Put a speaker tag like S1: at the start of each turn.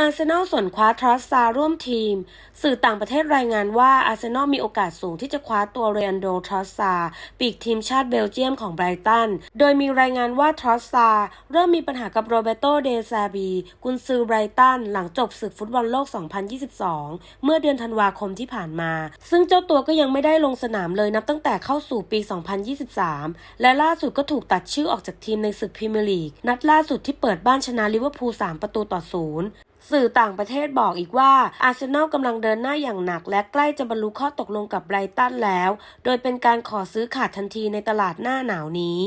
S1: อาร์เซนอลส่วนคว้าทรอสซาร่วมทีม สื่อต่างประเทศรายงานว่าอาร์เซนอลมีโอกาสสูงที่จะคว้าตัวเรอันโดทรอสซาปีกทีมชาติเบลเยียมของไบรตัน โดยมีรายงานว่าทรอสซาเริ่มมีปัญหากับโรเบโตเดซาบีกุนซือไบรตัน หลังจบศึกฟุตบอลโลก 2022 เมื่อเดือนธันวาคมที่ผ่านมา ซึ่งเจ้าตัวก็ยังไม่ได้ลงสนามเลยนับตั้งแต่เข้าสู่ปี 2023 และล่าสุดก็ถูกตัดชื่อออกจากทีมในศึกพรีเมียร์ลีกนัดล่าสุดที่เปิดบ้านชนะลิเวอร์พูล 3 ประตูต่อศูนย์ สื่อต่างประเทศบอกอีกว่าอาร์เซนอลกำลังเดินหน้าอย่างหนัก และใกล้จะบรรลุข้อตกลงกับไบรตันแล้ว โดยเป็นการขอซื้อขาดทันทีในตลาดหน้าหนาวนี้